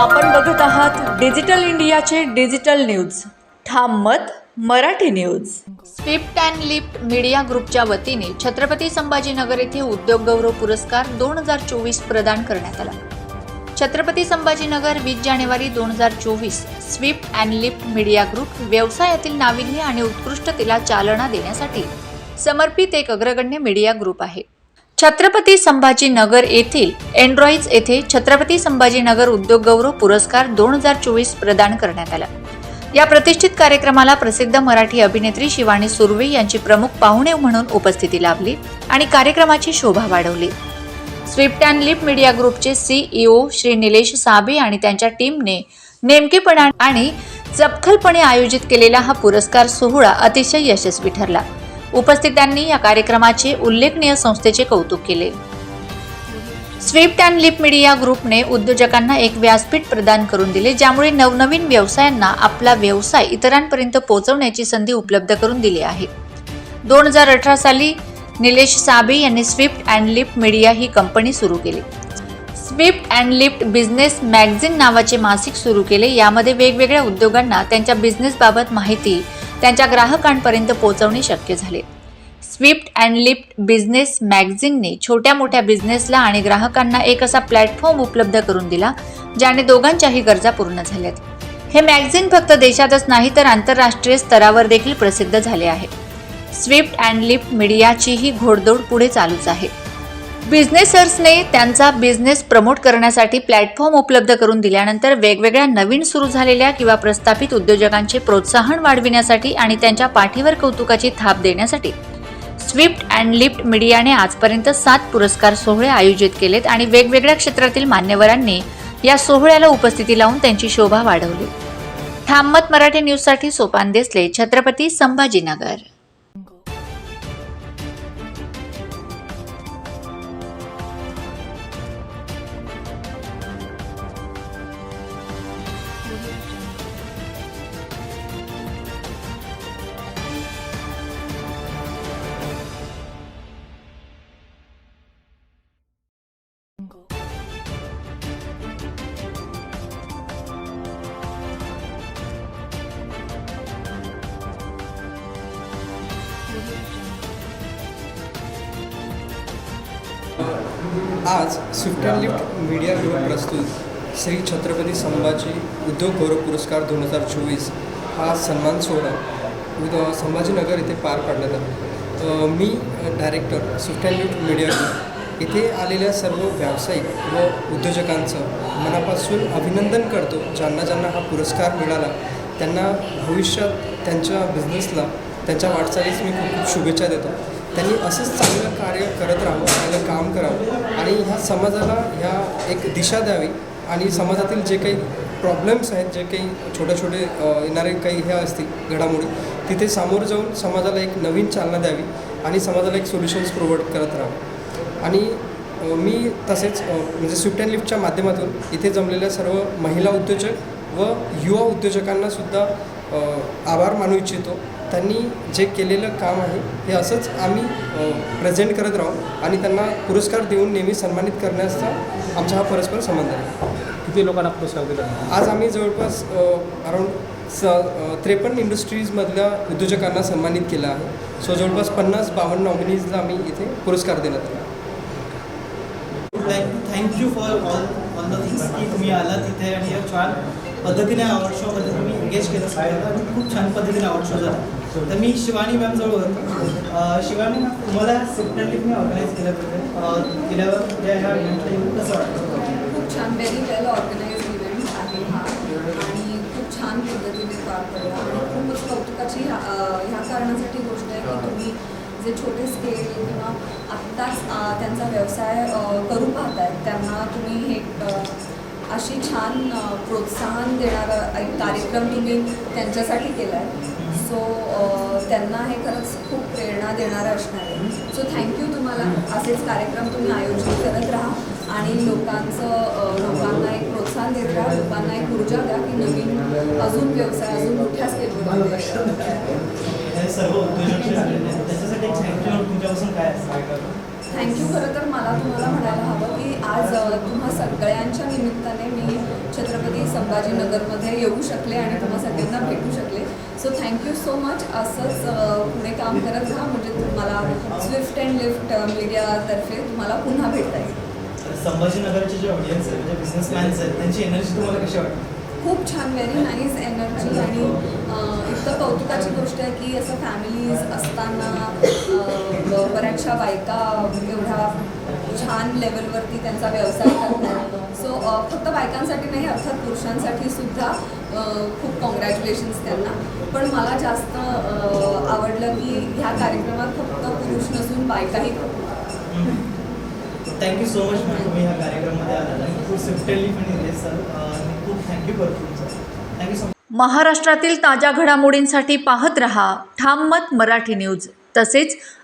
आपण बघत आहात डिजिटल इंडियाचे डिजिटल न्यूज. ठाम मत Marathi news. Swift and lift media ग्रुपच्या वतीने छत्रपती संभाजीनगर येथे उद्योग गौरव पुरस्कार दोन हजार चोवीस प्रदान करण्यात आला. छत्रपती संभाजीनगर वीस जानेवारी दोन हजार चोवीस swift and lift media group व्यवसायातील नाविन्य आणि उत्कृष्टतेला चालना देण्यासाठी समर्पित एक अग्रगण्य मीडिया ग्रुप आहे. छत्रपती संभाजीनगर येथील एन्ड्रॉईज येथे छत्रपती संभाजीनगर उद्योग गौरव पुरस्कार दोन हजार चोवीस प्रदान करण्यात आला. या प्रतिष्ठित कार्यक्रमाला प्रसिद्ध मराठी अभिनेत्री शिवानी सुर्वे यांची प्रमुख पाहुणे म्हणून उपस्थिती लाभली आणि कार्यक्रमाची शोभा वाढवली. स्विफ्ट अँड लिप मीडिया ग्रुपचे सीईओ श्री निलेश साबे आणि त्यांच्या टीमने नेमकेपणा आणि चपखलपणे आयोजित केलेला हा पुरस्कार सोहळा अतिशय यशस्वी ठरला. उपस्थितांनी या कार्यक्रमाचे उल्लेखनीय संस्थेचे कौतुक केले. स्विफ्ट अँड लिप मीडिया ग्रुपने उद्योजकांना एक व्यासपीठ प्रदान करून दिले ज्यामुळे नवनवीन व्यवसायांना आपला व्यवसाय इतरांपर्यंत पोहोचवण्याची संधी उपलब्ध करून दिली आहे. दोन हजार अठरा साली निलेश साबे यांनी स्विफ्ट अँड लिफ्ट मीडिया ही कंपनी सुरू केली. Swift and lift business magazine नावाचे मासिक सुरू केले यामध्ये वेगवेगळ्या उद्योगांना त्यांच्या बिझनेसबाबत माहिती त्यांच्या ग्राहकांपर्यंत पोहोचवणे शक्य झाले. स्विफ्ट अँड लिफ्ट बिझनेस मॅगझिनने छोट्या मोठ्या बिझनेसला आणि ग्राहकांना एक असा प्लॅटफॉर्म उपलब्ध करून दिला ज्याने दोघांच्याही गरजा पूर्ण झाल्यात. हे मॅगझिन फक्त देशातच नाही तर आंतरराष्ट्रीय स्तरावर देखील प्रसिद्ध झाले आहे. स्विफ्ट अँड लिफ्ट मीडियाची ही घोडदौड पुढे चालूच आहे. बिझनेसर्सने त्यांचा बिझनेस प्रमोट करण्यासाठी प्लॅटफॉर्म उपलब्ध करून दिल्यानंतर वेगवेगळ्या नवीन सुरू झालेल्या किंवा प्रस्थापित उद्योजकांचे प्रोत्साहन वाढविण्यासाठी आणि त्यांच्या पाठीवर कौतुकाची थाप देण्यासाठी स्विफ्ट अँड लिफ्ट मीडियाने आजपर्यंत सात पुरस्कार सोहळे आयोजित केलेत आणि वेगवेगळ्या क्षेत्रातील मान्यवरांनी या सोहळ्याला उपस्थिती लावून त्यांची शोभा वाढवली. थांबत मराठी न्यूजसाठी सोपान देसले छत्रपती संभाजीनगर. आज swift and lift media group प्रस्तुत श्री छत्रपती संभाजी उद्योग गौरव पुरस्कार दोन हजार चोवीस हा सन्मान सोहळा उद संभाजीनगर येथे पार पाडण्यात आला. मी director swift and lift media group येथे आलेल्या सर्व व्यावसायिक व उद्योजकांचं मनापासून अभिनंदन करतो. ज्यांना ज्यांना हा पुरस्कार मिळाला त्यांना भविष्यात त्यांच्या बिझनेसला त्यांच्या वाटचालीस मी खूप खूप शुभेच्छा देतो. त्यांनी असंच चांगलं कार्य करत राहावं चांगलं काम करावं आणि ह्या समाजाला ह्या एक दिशा द्यावी आणि समाजातील जे काही प्रॉब्लेम्स आहेत जे काही छोटे छोटे येणारे काही ह्या असतील घडामोडी तिथे सामोरं जाऊन समाजाला एक नवीन चालना द्यावी आणि समाजाला एक सोल्युशन्स प्रोव्हाइड करत राहावं. आणि मी तसेच म्हणजे स्विफ्ट अँड लिफ्टच्या माध्यमातून इथे जमलेल्या सर्व महिला उद्योजक व युवा उद्योजकांनासुद्धा आभार मानू इच्छितो. त्यांनी जे केलेलं काम आहे हे असंच आम्ही प्रेझेंट करत राहू आणि त्यांना पुरस्कार देऊन नेहमी सन्मानित करण्याचा आमचा हा परस्पर संबंध आहे. किती लोकांना पुरस्कार दिला? आज आम्ही जवळपास अराऊंड स त्रेपन्न इंडस्ट्रीजमधल्या उद्योजकांना सन्मानित केलं आहे. सो जवळपास पन्नास बावन्न नॉमिनीजला आम्ही इथे पुरस्कार देण्यात आला. Thank you for all all the things की तुम्ही आला तिथे आणि छान पद्धतीने आवड शोमध्ये तुम्ही एंगेज केलं. आणि खूप छान पद्धतीने आवड शो झाला. तर मी शिवानी मॅम जवळ होतो. शिवानी मॅम तुम्हाला सेपरेटली मी ऑर्गनाईज केल्याबद्दल अं, केल्यावर म्हणजे ह्या इव्हेंटला येऊन कसं वाटतं? खूप छान व्हेरी वेल ऑर्गनाईज इव्हेंट आहे हा. आणि खूप छान पद्धतीने पार पडला. आणि खूपच कौतुकाची ह्या कारणासाठी गोष्ट आहे की तुम्ही जे छोटे स्केल किंवा आत्ताच त्यांचा व्यवसाय करू पाहतायत त्यांना तुम्ही हे अशी छान प्रोत्साहन देणारा एक कार्यक्रम तुम्ही त्यांच्यासाठी केला आहे सो त्यांना हे खरंच खूप प्रेरणा देणारं असणार आहे. सो थँक्यू तुम्हाला. असेच कार्यक्रम तुम्ही आयोजित करत राहा आणि लोकांचं लोकांना एक प्रोत्साहन देत राहा. लोकांना एक ऊर्जा द्या की नवीन अजून व्यवसाय अजून मोठ्या स्केलवर थँक्यू खरं तर मला तुम्हाला म्हणायला हवं की आज तुम्हा सगळ्यांच्या निमित्ताने मी छत्रपती संभाजीनगरमध्ये येऊ शकले आणि तुम्हा सगळ्यांना भेटू शकले. सो थँक्यू सो मच असंच पुढे काम करत राहा. म्हणजे तुम्हाला स्विफ्ट अँड लिफ्ट मीडियातर्फे तुम्हाला पुन्हा भेटता येईल. संभाजीनगरचे जे ऑडियन्स आहेत म्हणजे बिझनेसमॅन्स आहेत त्यांची एनर्जी तुम्हाला कशी वाटते? खूप छान व्हेरी नाईस एनर्जी आणि अं, इतकं कौतुकाची गोष्ट आहे की असं फॅमिलीज असताना अं, ब- बऱ्याचशा बायका एवढ्या छान लेवलवरती त्यांचा व्यवसाय करतात. सो फक्त बायकांसाठी नाही अर्थात पुरुषांसाठी सुद्धा खूप कॉंग्रॅच्युलेशन्स त्यांना. पण मला जास्त आवडलं की ह्या कार्यक्रमात फक्त पुरुष नसून बायकाही thank you so much ma'am तुम्ही ह्या कार्यक्रमामध्ये आलात आणि खूप स्विफ्टली पण रिलीज आणि खूप थँक्यू थँक्यू सो मच महाराष्ट्रातील ताज्या घडामोडींसाठी पाहत रहा ठाम मत मराठी न्यूज तसेच